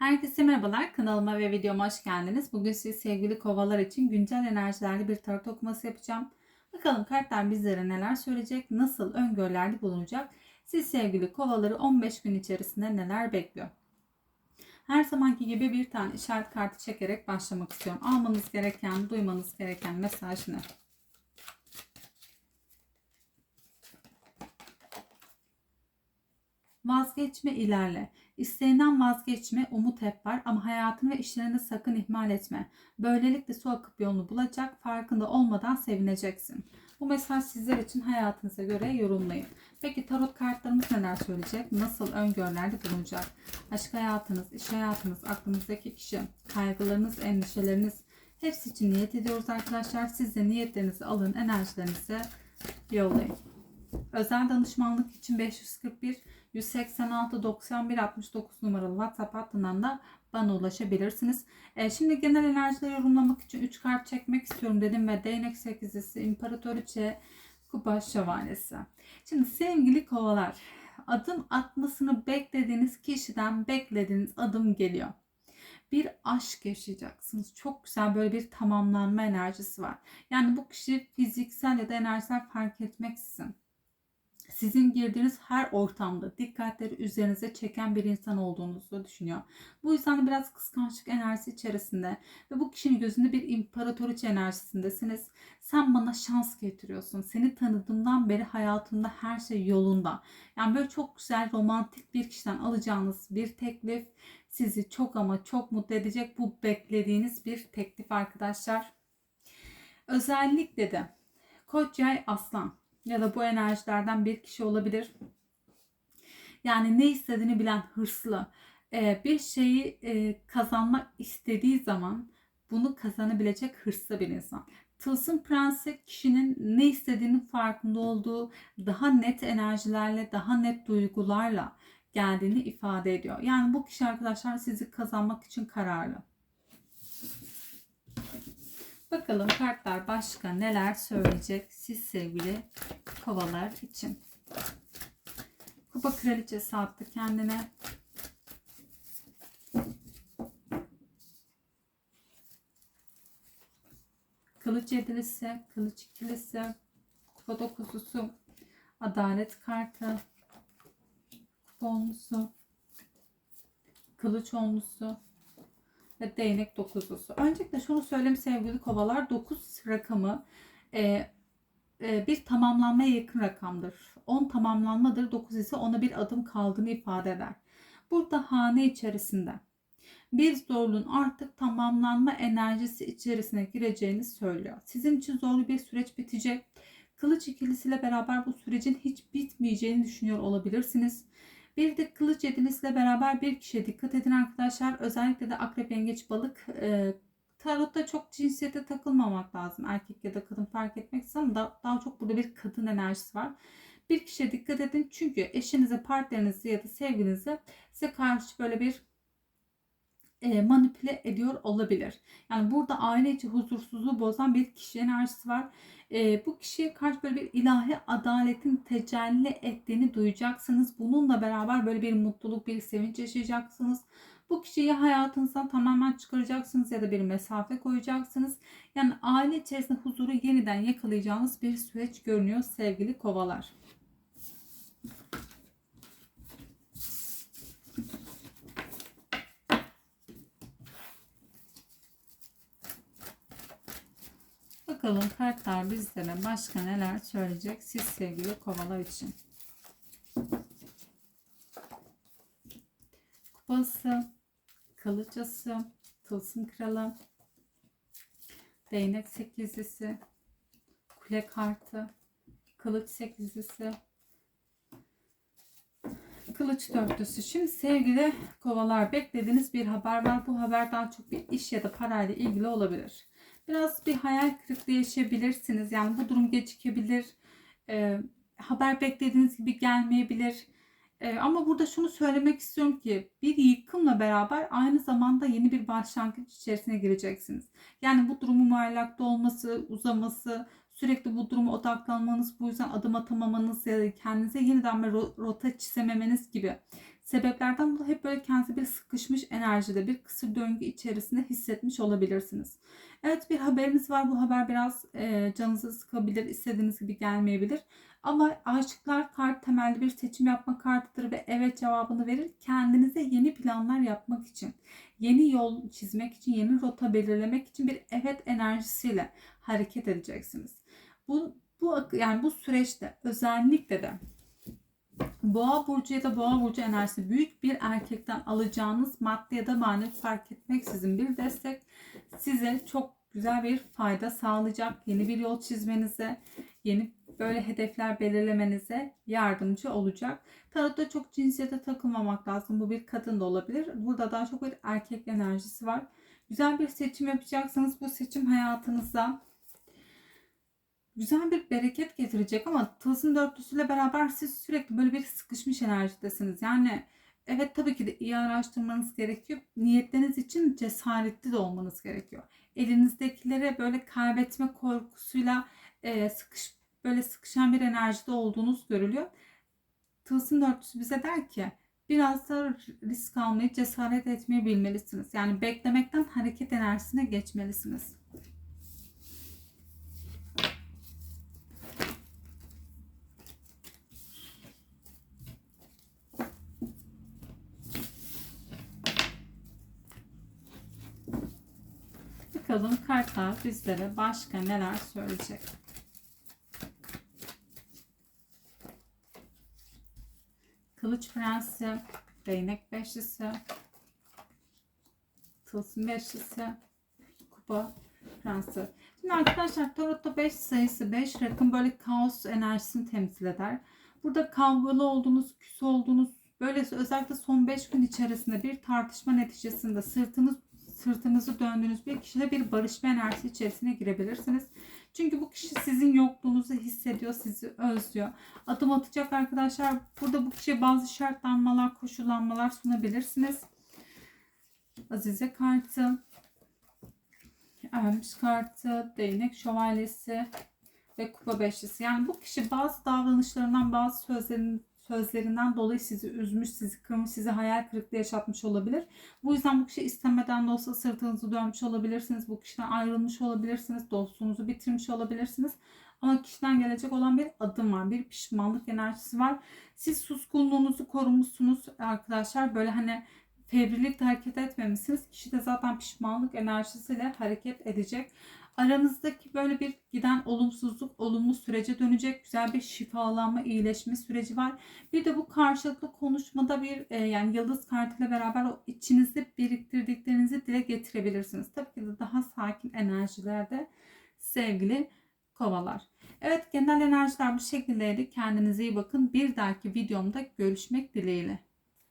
Herkese merhabalar. Kanalıma ve videoma hoş geldiniz. Bugün siz sevgili kovalar için güncel enerjilerle bir tarot okuması yapacağım. Bakalım kartlar bizlere neler söyleyecek, nasıl öngörülerde bulunacak. Siz sevgili kovaları 15 gün içerisinde neler bekliyor? Her zamanki gibi bir tane işaret kartı çekerek başlamak istiyorum. Almanız gereken, duymanız gereken mesaj ne? Vazgeçme ilerle. İsteğinden vazgeçme, umut hep var ama hayatını ve işlerini sakın ihmal etme. Böylelikle su akıp yolunu bulacak, farkında olmadan sevineceksin. Bu mesaj sizler için hayatınıza göre yorumlayın. Peki tarot kartlarımız neler söyleyecek? Nasıl öngörülerde bulunacak? Aşk hayatınız, iş hayatınız, aklınızdaki kişi, kaygılarınız, endişeleriniz hepsi için niyet ediyoruz arkadaşlar. Siz de niyetlerinizi alın, enerjilerinizi yollayın. Özel danışmanlık için 541 186 91 69 numaralı WhatsApp hattından da bana ulaşabilirsiniz. E, şimdi genel enerjileri yorumlamak için 3 kart çekmek istiyorum dedim ve değnek sekizlisi, imparatoriçe, kupa şövalyesi. Şimdi sevgili kovalar adım atmasını beklediğiniz kişiden beklediğiniz adım geliyor. Bir aşk yaşayacaksınız. Çok güzel böyle bir tamamlanma enerjisi var. Yani bu kişi fiziksel ya da enerjisel fark etmeksizin sizin girdiğiniz her ortamda dikkatleri üzerinize çeken bir insan olduğunuzu düşünüyor. Bu yüzden de biraz kıskançlık enerjisi içerisinde ve bu kişinin gözünde bir imparatoriçe enerjisindesiniz. Sen bana şans getiriyorsun. Seni tanıdığımdan beri hayatımda her şey yolunda. Yani böyle çok güzel romantik bir kişiden alacağınız bir teklif sizi çok ama çok mutlu edecek. Bu beklediğiniz bir teklif arkadaşlar. Özellikle de Koç yay aslan ya da bu enerjilerden bir kişi olabilir. Yani ne istediğini bilen hırslı ee, bir şeyi e, kazanmak istediği zaman bunu kazanabilecek hırslı bir insan. Tılsım prensi kişinin ne istediğinin farkında olduğu daha net enerjilerle, daha net duygularla geldiğini ifade ediyor. Yani bu kişi arkadaşlar sizi kazanmak için kararlı. Bakalım kartlar başka neler söyleyecek siz sevgili kovalar için. Kupa kraliçesi attı kendine. Kılıç yedilisi, kılıç ikilisi, kupa dokuzusu, adalet kartı, kupa onlusu, kılıç onlusu, ve değnek dokuzlusu. Öncelikle şunu söyleyeyim sevgili kovalar. 9 rakamı e, e, bir tamamlanmaya yakın rakamdır. 10 tamamlanmadır. 9 ise ona bir adım kaldığını ifade eder. Burada hane içerisinde bir zorluğun artık tamamlanma enerjisi içerisine gireceğini söylüyor. Sizin için zorlu bir süreç bitecek. Kılıç ikilisiyle beraber bu sürecin hiç bitmeyeceğini düşünüyor olabilirsiniz. Bir de kılıç yedilisle beraber bir kişiye dikkat edin arkadaşlar. Özellikle de akrep, yengeç, balık e, tarotta çok cinsiyete takılmamak lazım. Erkek ya da kadın fark etmek ama da, daha çok burada bir kadın enerjisi var. Bir kişiye dikkat edin çünkü eşinize, partnerinize ya da sevginize size karşı böyle bir e, manipüle ediyor olabilir. Yani burada aile içi huzursuzluğu bozan bir kişi enerjisi var. E, bu kişiye karşı böyle bir ilahi adaletin tecelli ettiğini duyacaksınız. Bununla beraber böyle bir mutluluk, bir sevinç yaşayacaksınız. Bu kişiyi hayatınızdan tamamen çıkaracaksınız ya da bir mesafe koyacaksınız. Yani aile içerisinde huzuru yeniden yakalayacağınız bir süreç görünüyor sevgili kovalar. Bakalım kartlar bizlere başka neler söyleyecek siz sevgili kovalar için. Kupası, kılıçası, tılsım kralı, değnek sekizlisi, kule kartı, kılıç sekizlisi, kılıç dörtlüsü. Şimdi sevgili kovalar beklediğiniz bir haber var. Bu haber daha çok bir iş ya da parayla ilgili olabilir. Biraz bir hayal kırıklığı yaşayabilirsiniz. Yani bu durum gecikebilir. E, haber beklediğiniz gibi gelmeyebilir. E, ama burada şunu söylemek istiyorum ki bir yıkımla beraber aynı zamanda yeni bir başlangıç içerisine gireceksiniz. Yani bu durumun muallakta olması, uzaması, sürekli bu duruma odaklanmanız, bu yüzden adım atamamanız ya da kendinize yeniden bir rota çizememeniz gibi sebeplerden dolayı hep böyle kendinizi bir sıkışmış enerjide, bir kısır döngü içerisinde hissetmiş olabilirsiniz. Evet bir haberiniz var. Bu haber biraz e, canınızı sıkabilir, istediğiniz gibi gelmeyebilir. Ama aşıklar kart temelli bir seçim yapma kartıdır ve evet cevabını verir. Kendinize yeni planlar yapmak için, yeni yol çizmek için, yeni rota belirlemek için bir evet enerjisiyle hareket edeceksiniz. Bu bu yani bu süreçte özellikle de Boğa burcu ya da boğa burcu enerjisi büyük bir erkekten alacağınız maddi ya da manevi fark etmeksizin bir destek size çok güzel bir fayda sağlayacak. Yeni bir yol çizmenize, yeni böyle hedefler belirlemenize yardımcı olacak. Tarotta çok cinsiyete takılmamak lazım. Bu bir kadın da olabilir. Burada daha çok bir erkek enerjisi var. Güzel bir seçim yapacaksınız. Bu seçim hayatınıza güzel bir bereket getirecek ama tılsım dörtlüsüyle beraber siz sürekli böyle bir sıkışmış enerjidesiniz. Yani evet tabii ki de iyi araştırmanız gerekiyor. Niyetleriniz için cesaretli de olmanız gerekiyor. Elinizdekilere böyle kaybetme korkusuyla e, sıkış böyle sıkışan bir enerjide olduğunuz görülüyor. Tılsım dörtlüsü bize der ki biraz da risk almayı, cesaret etmeyi bilmelisiniz. Yani beklemekten hareket enerjisine geçmelisiniz. Bakalım kartlar bizlere başka neler söyleyecek. Kılıç Prensi, Değnek Beşlisi, Tılsım Beşlisi, Kupa Prensi. Şimdi arkadaşlar Tarot'ta 5 sayısı 5 rakım böyle kaos enerjisini temsil eder. Burada kavgalı olduğunuz, küs olduğunuz, böyle özellikle son 5 gün içerisinde bir tartışma neticesinde sırtınız sırtınızı döndüğünüz bir kişiyle bir barışma enerjisi içerisine girebilirsiniz. Çünkü bu kişi sizin yokluğunuzu hissediyor, sizi özlüyor. Adım atacak arkadaşlar. Burada bu kişiye bazı şartlanmalar, koşullanmalar sunabilirsiniz. Azize kartı, Ermiş kartı, değnek şövalyesi ve kupa beşlisi. Yani bu kişi bazı davranışlarından, bazı sözlerin, sözlerinden dolayı sizi üzmüş, sizi kırmış, sizi hayal kırıklığı yaşatmış olabilir. Bu yüzden bu kişi istemeden de olsa sırtınızı dönmüş olabilirsiniz. Bu kişiden ayrılmış olabilirsiniz. Dostluğunuzu bitirmiş olabilirsiniz. Ama kişiden gelecek olan bir adım var. Bir pişmanlık enerjisi var. Siz suskunluğunuzu korumuşsunuz arkadaşlar. Böyle hani fevrilikle hareket etmemişsiniz. Kişi de zaten pişmanlık enerjisiyle hareket edecek. Aranızdaki böyle bir giden olumsuzluk olumlu sürece dönecek. Güzel bir şifalanma, iyileşme süreci var. Bir de bu karşılıklı konuşmada bir e, yani yıldız kartıyla beraber o içinizde biriktirdiklerinizi dile getirebilirsiniz. Tabii ki de daha sakin enerjilerde sevgili kovalar. Evet genel enerjiler bu şekildeydi. Kendinize iyi bakın. Bir dahaki videomda görüşmek dileğiyle.